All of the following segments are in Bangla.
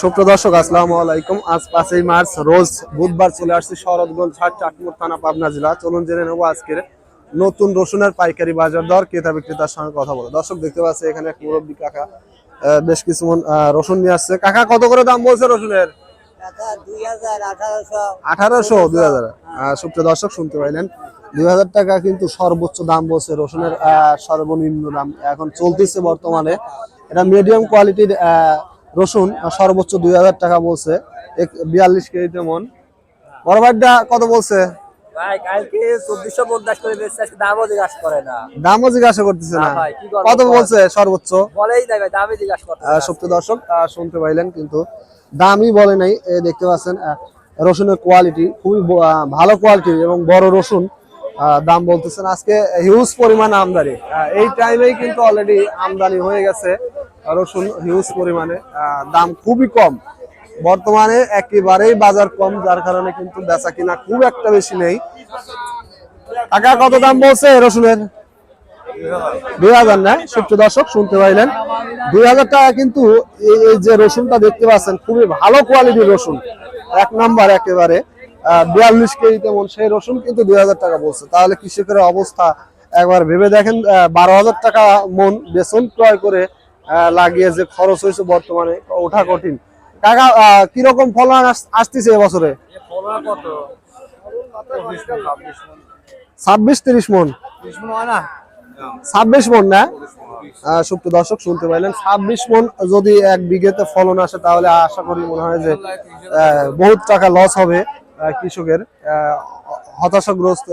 সুপ্রিয় দর্শক আসসালামু আলাইকুম। আজ পাঁচই মার্চ রোজ বুধবার চলে আসছি শরৎগঞ্জ হাট চাটমোর থানা পাবনা জেলা। চলুন জেনে নেব আজকের নতুন রসুনের পাইকারি বাজার দর ক্রেতা বিক্রেতার সঙ্গে কথা বলো দর্শক দেখতে পাচ্ছি এখানে এক মুরব্বী কাকা বেশ কিছু রসুন নিয়ে আসছে। কাকা কত করে দাম বলছে রসুনের? আঠারোশো। দুই হাজার। সুপ্রিয় দর্শক শুনতে পাইলেন। দুই হাজার টাকা কিন্তু সর্বোচ্চ দাম বলছে রসুনের সর্বনিম্ন দাম। এখন চলতেছে বর্তমানে। এটা মিডিয়াম কোয়ালিটির আহ, রসুন সর্বোচ্চ দুই হাজার টাকা বলছে। বিয়াল্লিশ কেজিতে মন বড় ভাইটা কত বলছে? দামও জিজ্ঞাসা করতেছে না? কত সর্বোচ্চ? দামই জিজ্ঞাসা করতে আহ, সুপ্রিয় দর্শক শুনতে পাইলেন কিন্তু দামই বলে নাই। দেখতে পাচ্ছেন রসুনের কোয়ালিটি খুবই ভালো কোয়ালিটির এবং বড় রসুন দাম বলতেছেন। আজকে হিউজ পরিমাণ আমদানি। এই টাইমেই কিন্তু অলরেডি আমদানি হয়ে গেছে। রসুন হিউজ পরিমাণে দাম খুবই কম। বর্তমানে একেবারেই বাজার কম, যার কারণে কিন্তু বেচা কিনা খুব একটা বেশি নেই। টাকা কত দাম বলছে রসুনের? দুই হাজার না? সুপ্রিয় দর্শক, শুনতে পাইলেন। দুই হাজার টাকা কিন্তু এই যে রসুনটা দেখতে পাচ্ছেন, খুবই ভালো কোয়ালিটির রসুন। এক নাম্বার একেবারে। বিয়াল্লিশ কেজি তেমন সেই রসুন কিন্তু দুই হাজার টাকা বলছে। তাহলে কৃষকের অবস্থা একবার ভেবে দেখেন বারো হাজার টাকা মন বেসন ক্রয় করে লাগিয়ে যে খরচ হয়েছে বর্তমানে, ওঠা কঠিন। কাকা কীরকম ফলন আসতেছে এবছরে? ছাব্বিশ তিরিশ মন। ছাব্বিশ মন না? সুপ্রিয় দর্শক, শুনতে পাইলেন। ছাব্বিশ মন যদি এক বিঘেতে ফলন আসে, তাহলে আশা করি মনে হয় যে বহুত টাকা লস হবে কৃষকের। হতাশাগ্রস্ত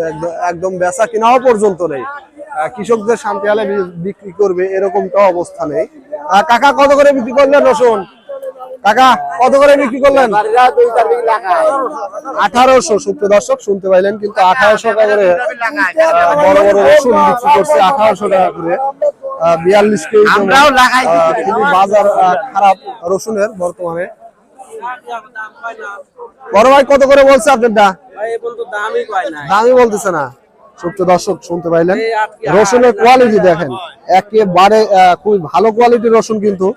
একদম বেচা কেনাও পর্যন্ত নেই। কৃষকদের শান্তি আলে বিক্রি করবে এরকমটাও অবস্থা নেই। কাকা কত করে বিক্রি করলেন রসুন? কাকা কত করে বিক্রি করলেন? আঠারোশো। সুপ্রিয় দর্শক শুনতে পাইলেন কিন্তু আঠারোশো টাকা করে বড় বড় রসুন বিক্রি করছে আঠারোশো টাকা করে। বিয়াল্লিশ কেজি আমরাও লাগাই আহ, বাজার খারাপ রসুনের বর্তমানে। বড় ভাই কত করে বলছে নাই। দামই বলতেছে না। সুপ্রিয় দর্শক শুনতে পাইলেন। রসুনের কোয়ালিটি দেখেন একেবারে খুবই ভালো কোয়ালিটির রসুন কিন্তু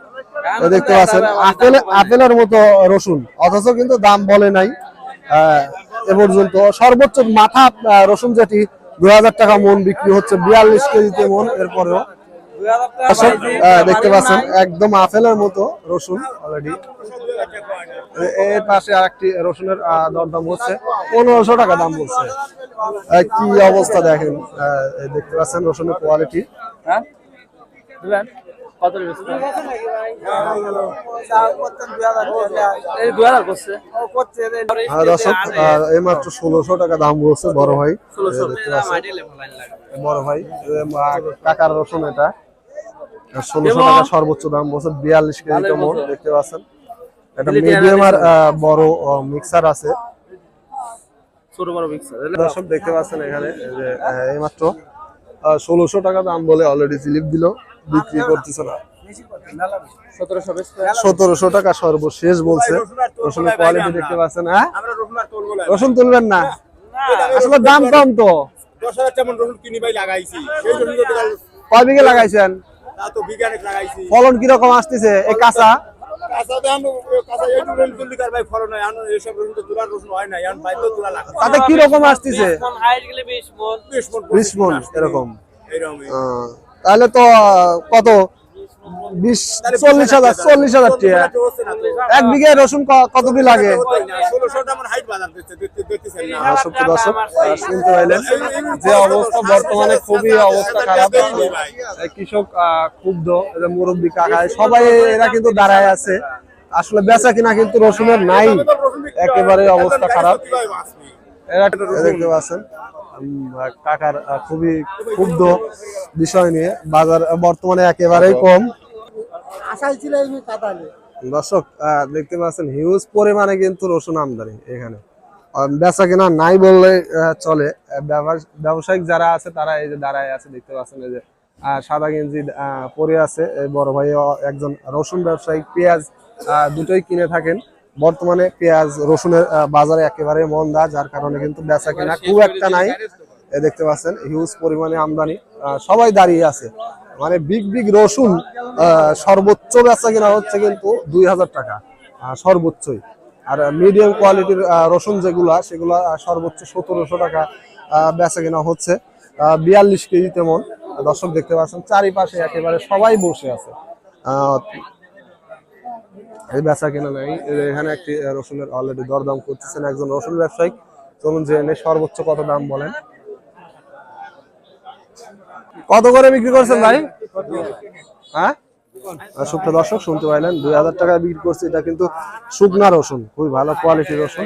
দেখতে পাচ্ছেন আপেল আপেলের মতো রসুন অথচ কিন্তু দাম বলে নাই এ পর্যন্ত। সর্বোচ্চ মাথা রসুন যেটি দুই হাজার টাকা মন বিক্রি হচ্ছে বিয়াল্লিশ কেজিতে মন এরপরেও। দেখতে পাচ্ছেন একদম আপেলের মতো রসুন অলরেডি এর পাশে আরেকটি রসুনের দরদাম হচ্ছে পনেরোশো টাকা দাম বলছে। কি অবস্থা দেখেন? দেখতে পাচ্ছেন রসুনের কোয়ালিটি হ্যাঁ? কত এই দর্শক এই মাত্র ষোলোশো টাকা দাম বলছে বড় ভাই। বড় ভাই কাকার রসুন এটা। ষোলোশো টাকা সর্বোচ্চ দাম বলছে বিয়াল্লিশ কেজি কেমন? দেখতে পাচ্ছেন। এটা মিডিয়াম আর বড় মিক্সার আছে। ছোট বড় মিক্সার দর্শক দেখতে পাচ্ছেন এখানে এই যে এইমাত্র ষোলোশো টাকা দাম বলে অলরেডি স্লিপ দিল বিক্রি করতেছে না। সতেরোশো টাকা সর্বশেষ বলছে। রসুনের কোয়ালিটি দেখতে পাচ্ছেন হ্যাঁ? রসুন তুলবেন না? আসলে দাম কম তো। কয় বিঘে লাগাইছেন? তা তো বিজ্ঞানিক লাগাইছি। ফলন কীরকম আসতেছে? এই কাঁচা? কাঁচা কি রকম হয় হয় তাতে আসতেছে? বিশ মন এরকম। তাহলে তো কত? বিশ চল্লিশ হাজার চল্লিশ হাজার টাকা। এক বিঘে রসুন কত কি লাগে? শুনতে পাইলেন যে অবস্থা বর্তমানে খুবই অবস্থা খারাপ কৃষক ক্ষুব্ধ মুরব্বী কাকায় সবাই এরা কিন্তু দাঁড়ায় আছে আসলে বেচা কিনা কিন্তু রসুনের নাই একেবারে অবস্থা খারাপ এরা দেখতে পাচ্ছেন কাকার খুবই ক্ষুব্ধ বিষয় নিয়ে বাজার বর্তমানে একেবারেই কম দর্শক আহ, দেখতে পাচ্ছেন হিউজ পরিমাণে কিন্তু রসুন আমদানি এখানে বেচা কিনা নাই বললে চলে। ব্যবসায়িক যারা আছে তারা এই যে দাঁড়ায় আছে দেখতে পাচ্ছেন এই যে সাদা গেঞ্জি পরে আছে। এই বড় ভাই একজন রসুন ব্যবসায়ী। পেঁয়াজ দুটোই কিনে থাকেন। বর্তমানে পেঁয়াজ রসুনের বাজারে একেবারে মন্দা যার কারণে কিন্তু বেচা কিনা খুব একটা নাই। দেখতে পাচ্ছেন হিউজ পরিমাণে আমদানি। আহ, সবাই দাঁড়িয়ে আছে। মানে বিগ বিগ রসুন আহ, সর্বোচ্চ বেচা কিনা হচ্ছে কিন্তু দুই হাজার টাকা আহ, সর্বোচ্চই। আর মিডিয়াম কোয়ালিটির রসুন যেগুলা, সেগুলা সর্বোচ্চ সতেরোশো টাকা বেচা কেনা হচ্ছে। বিয়াল্লিশ কেজি তেমন। দর্শক দেখতে পাচ্ছেন, চারিপাশে একেবারে সবাই বসে আছে। এই বেচা কেনা নাই। এখানে একটি রসুনের অলরেডি দরদাম করতেছেন একজন রসুন ব্যবসায়িক চলুন এনে সর্বোচ্চ কত দাম বলেন। কত করে বিক্রি করছেন ভাই? হ্যাঁ? সুপ্রিয় দর্শক, শুনতে পাইলেন, দুই হাজার টাকায় বিক্রি করছে, এটা কিন্তু শুকনা রসুন, খুবই ভালো কোয়ালিটির রসুন।